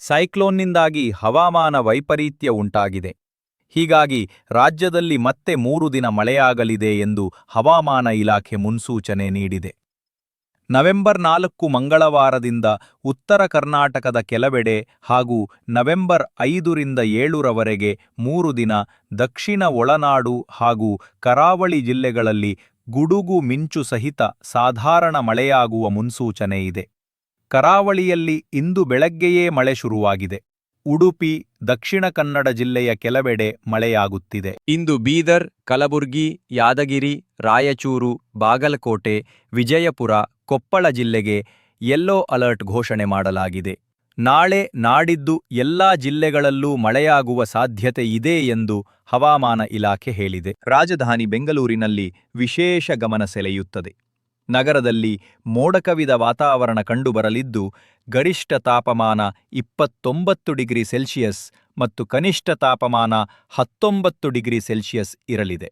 ಸೈಕ್ಲೋನ್ನಿಂದಾಗಿ ಹವಾಮಾನ ವೈಪರೀತ್ಯ ಉಂಟಾಗಿದೆ. ಹೀಗಾಗಿ ರಾಜ್ಯದಲ್ಲಿ ಮತ್ತೆ ಮೂರು ದಿನ ಮಳೆಯಾಗಲಿದೆ ಎಂದು ಹವಾಮಾನ ಇಲಾಖೆ ಮುನ್ಸೂಚನೆ ನೀಡಿದೆ. ನವೆಂಬರ್ ನಾಲ್ಕು ಮಂಗಳವಾರದಿಂದ ಉತ್ತರ ಕರ್ನಾಟಕದ ಕೆಲವೆಡೆ ಹಾಗೂ ನವೆಂಬರ್ ಐದರಿಂದ ಏಳರವರೆಗೆ ಮೂರು ದಿನ ದಕ್ಷಿಣ ಒಳನಾಡು ಹಾಗೂ ಕರಾವಳಿ ಜಿಲ್ಲೆಗಳಲ್ಲಿ ಗುಡುಗು ಮಿಂಚು ಸಹಿತ ಸಾಧಾರಣ ಮಳೆಯಾಗುವ ಮುನ್ಸೂಚನೆ ಇದೆ. ಕರಾವಳಿಯಲ್ಲಿ ಇಂದು ಬೆಳಗ್ಗೆಯೇ ಮಳೆ ಶುರುವಾಗಿದೆ. ಉಡುಪಿ ದಕ್ಷಿಣ ಕನ್ನಡ ಜಿಲ್ಲೆಯ ಕೆಲವೆಡೆ ಮಳೆಯಾಗುತ್ತಿದೆ. ಇಂದು ಬೀದರ್ ಕಲಬುರ್ಗಿ ಯಾದಗಿರಿ ರಾಯಚೂರು ಬಾಗಲಕೋಟೆ ವಿಜಯಪುರ ಕೊಪ್ಪಳ ಜಿಲ್ಲೆಗೆ ಯೆಲ್ಲೋ ಅಲರ್ಟ್ ಘೋಷಣೆ ಮಾಡಲಾಗಿದೆ. ನಾಳೆ ನಾಡಿದ್ದು ಎಲ್ಲಾ ಜಿಲ್ಲೆಗಳಲ್ಲೂ ಮಳೆಯಾಗುವ ಸಾಧ್ಯತೆ ಇದೆ ಎಂದು ಹವಾಮಾನ ಇಲಾಖೆ ಹೇಳಿದೆ. ರಾಜಧಾನಿ ಬೆಂಗಳೂರಿನಲ್ಲಿ ವಿಶೇಷ ಗಮನ ಸೆಳೆಯುತ್ತದೆ. ನಗರದಲ್ಲಿ ಮೋಡಕವಿದ ವಾತಾವರಣ ಕಂಡುಬರಲಿದ್ದು, ಗರಿಷ್ಠ ತಾಪಮಾನ ಇಪ್ಪತ್ತೊಂಬತ್ತು ಡಿಗ್ರಿ ಸೆಲ್ಸಿಯಸ್ ಮತ್ತು ಕನಿಷ್ಠ ತಾಪಮಾನ ಹತ್ತೊಂಬತ್ತು ಡಿಗ್ರಿ ಸೆಲ್ಸಿಯಸ್ ಇರಲಿದೆ.